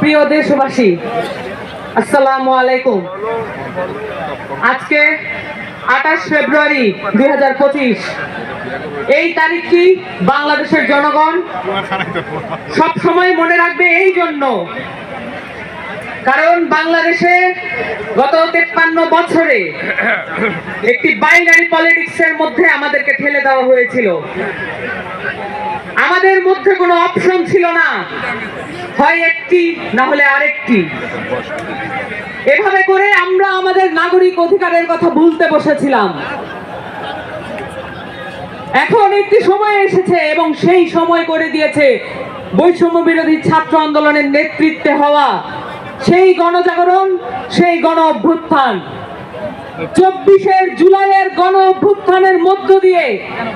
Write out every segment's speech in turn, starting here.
প্রিয় দেশবাসী, আসসালামু আলাইকুম। আজকে আঠাশ ফেব্রুয়ারি দুই হাজার পঁচিশ, এই তারিখটি বাংলাদেশের জনগণ? সব সময় মনে রাখবে এই জন্য। কারণ বাংলাদেশে গত তেপ্পান্ন বছরে একটি বাইনারি পলিটিক্সের মধ্যে আমাদেরকে ঠেলে দেওয়া হয়েছিল। আমাদের মধ্যে কোনো অপশন ছিল না। হয় একটি, না হলে আরেকটি। এভাবে করে আমরা আমাদের নাগরিক অধিকারের কথা ভুলতে বসেছিলাম। এখন একটি সময় এসেছে এবং সেই সময় করে দিয়েছে বৈষম্য বিরোধী ছাত্র আন্দোলনের নেতৃত্বে হওয়া সেই গণজাগরণ, সেই গণ অভ্যুত্থান চব্বিশের জুলাইয়ের গণ অভ্যুত্থানের মধ্য দিয়ে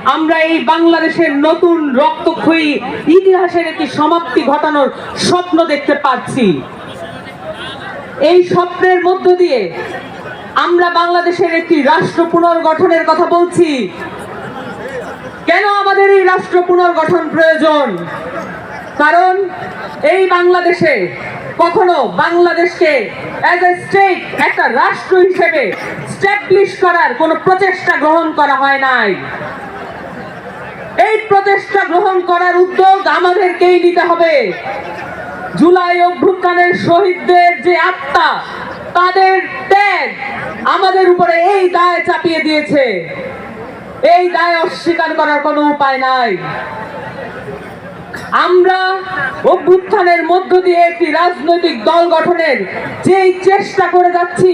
আমরা এই বাংলাদেশের নতুন রক্তক্ষয়ী ইতিহাসের একটি সমাপ্তি ঘটানোর স্বপ্ন দেখতে পাচ্ছি। এই স্বপ্নের মধ্য দিয়ে আমরা বাংলাদেশের একটি রাষ্ট্র পুনর্গঠনের কথা বলছি। কেন আমাদের এই রাষ্ট্র পুনর্গঠন প্রয়োজন? কারণ এই বাংলাদেশে কখনো বাংলাদেশকে অ্যাজ এ স্টেট একটা রাষ্ট্র হিসেবে স্ট্যাবলিশ করার কোনো প্রচেষ্টা গ্রহণ করা হয় নাই। এই প্রচেষ্টা গ্রহণ করার উদ্যোগ আমাদেরকেই নিতে হবে। জুলাই অভ্যুত্থানের শহীদদের যে আত্মা, তাদের ত্যাগ আমাদের উপরে এই দায় চাপিয়ে দিয়েছে। এই দায় অস্বীকার করার কোনো উপায় নাই। আমরা অভ্যুত্থানের মধ্য দিয়ে একটি রাজনৈতিক দল গঠনের যেই চেষ্টা করে যাচ্ছি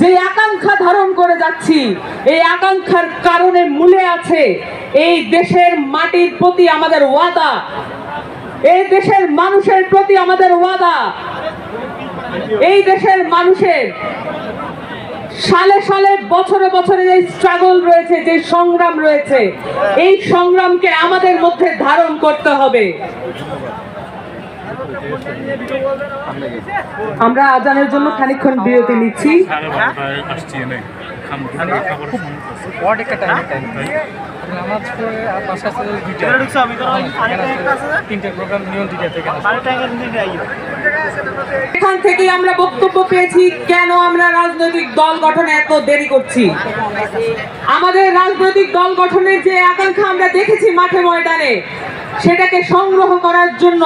যে আকাঙ্ক্ষা ধারণ করে যাচ্ছি, এই আকাঙ্ক্ষার কারণে মূলে আছে এই দেশের মাটির প্রতি আমাদের ওয়াদা। এই দেশের মানুষের প্রতি আমাদের ওয়াদা। এই দেশের মানুষের সালে সালে বছরে বছরে যে স্ট্রাগল রয়েছে যে সংগ্রাম রয়েছে এই সংগ্রামকে আমাদের মধ্যে ধারণ করতে হবে। আমরা আজানের জন্য খানিক্ষণ বিরতি নিচ্ছি। নামাজ পড়ে আর আছে দুইটা। এখানে তিনটে প্রোগ্রাম নিয়ম দুইটা থেকে এখান থেকে আমরা বক্তব্য পেয়েছি কেন আমরা রাজনৈতিক দল গঠনে এত দেরি করছি? আমাদের রাজনৈতিক দল গঠনের যে আকাঙ্ক্ষা আমরা দেখেছি মাঠে ময়দানে সেটাকে সংগ্রহ করার জন্য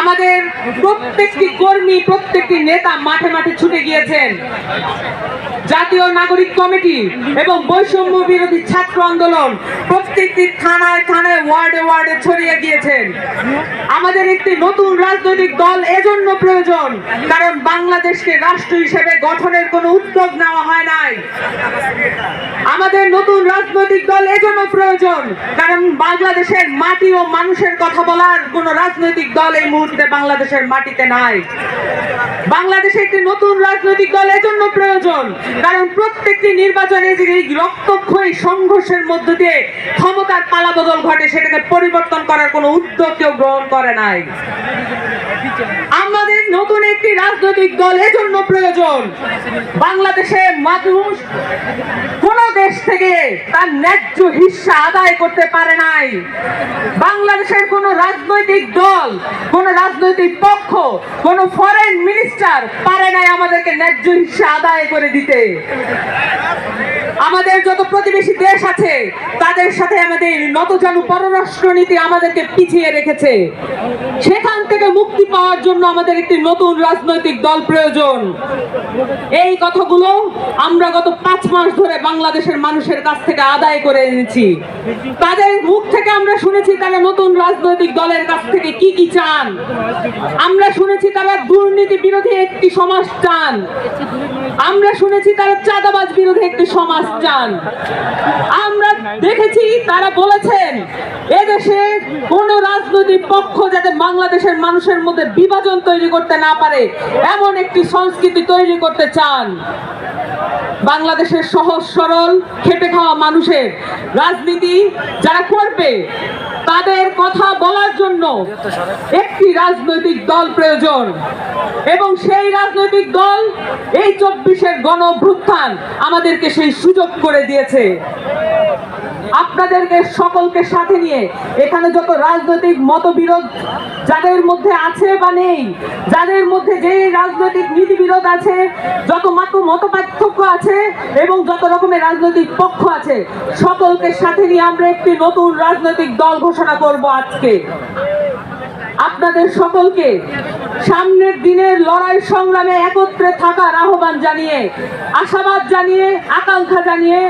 আমাদের প্রত্যেকটি কর্মী, প্রত্যেকটি নেতা মাঠে মাঠে ছুটে গিয়েছেন। জাতীয় নাগরিক কমিটি এবং বৈষম্য বিরোধী ছাত্র আন্দোলন প্রত্যেকটি থানায় থানায়, ওয়ার্ডে ওয়ার্ডে ছড়িয়ে গিয়েছেন। আমাদের একটি নতুন রাজনৈতিক দল এজন্য প্রয়োজন, কারণ বাংলাদেশকে রাষ্ট্র হিসেবে গঠনের কোনো উদ্যোগ নেওয়া হয় নাই। দল এজন্য প্রয়োজন, কারণ বাংলাদেশের মাটি ও মানুষের কথা বলার কোনো রাজনৈতিক দল এই মুহূর্তে বাংলাদেশের মাটিতে নাই। বাংলাদেশে একটি নতুন রাজনৈতিক দল এজন্য প্রয়োজন, কারণ প্রত্যেকটি নির্বাচনে যে এই রক্তক্ষয়ী সংঘর্ষের মধ্য দিয়ে ক্ষমতার পালাবদল ঘটে, সেটাকে পরিবর্তন করার কোনো উদ্যোগ কেউ গ্রহণ করে নাই। আমাদের নতুন একটি রাজনৈতিক দল এজন্য প্রয়োজন, বাংলাদেশে মানুষ কোন দেশ থেকে তার ন্যায্য হিস্সা আদায় করতে পারে নাই। বাংলাদেশের কোন রাজনৈতিক দল, কোন রাজনৈতিক পক্ষ, কোন ফরেন মিনিস্টার পারে নাই আমাদেরকে ন্যায্য হিস্সা আদায় করে দিতে। আমাদের যত প্রতিবেশী দেশ আছে, তাদের সাথে আমাদের নতজানু পররাষ্ট্র নীতি আমাদেরকে পিছিয়ে রেখেছে। সেখান থেকে মুক্তি পাওয়ার জন্য আমাদের একটি নতুন রাজনৈতিক দল প্রয়োজন। এই কথাগুলো আমরা গত পাঁচ মাস ধরে বাংলাদেশের মানুষের কাছ থেকে আদায় করে এনেছি। তাদের মুখ থেকে আমরা শুনেছি তারা নতুন রাজনৈতিক দলের কাছ থেকে কি কি চান। আমরা শুনেছি তারা দুর্নীতি বিরোধী একটি সমাজ চান। আমরা শুনেছি তারা চাঁদাবাজ বিরোধী একটি সমাজ চান। আমরা দেখেছি, তারা বলেছেন, এদেশে কোন রাজনৈতিক পক্ষ যাতে বাংলাদেশের মানুষের মধ্যে বিভাজন তৈরি করতে না পারে, এমন একটি সংস্কৃতি তৈরি করতে চান। বাংলাদেশের সহজ, সরল, খেটে খাওয়া মানুষের রাজনীতি যারা করবে, তাদের কথা বলার জন্য একটি রাজনৈতিক দল প্রয়োজন। এবং সেই রাজনৈতিক দল এই চব্বিশের গণভ্যুত্থান আমাদেরকে সেই সুযোগ করে দিয়েছে। আপনাদেরকে সকলকে সাথে নিয়ে এখানে যত রাজনৈতিক মতবিরোধ যাদের মধ্যে আছে বা নেই, যাদের মধ্যে যে রাজনৈতিক নীতিবিরোধ আছে, যত মত মত পার্থক্য আছে এবং যত রকমের রাজনৈতিক পক্ষ আছে, সকলকে সাথে নিয়ে আমরা একটি নতুন রাজনৈতিক দল ঘোষণা করব আজকে। আপনাদের সকলকে সামনের দিনের লড়াই সংগ্রামে একত্রে থাকার আহ্বান জানিয়ে, আশাবাদ জানিয়ে, আকাঙ্ক্ষা জানিয়ে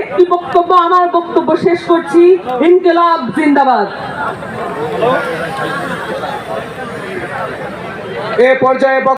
একটি বক্তব্য আমার বক্তব্য শেষ করছি। ইনকেলাব জিন্দাবাদ। এ পর্যায়ে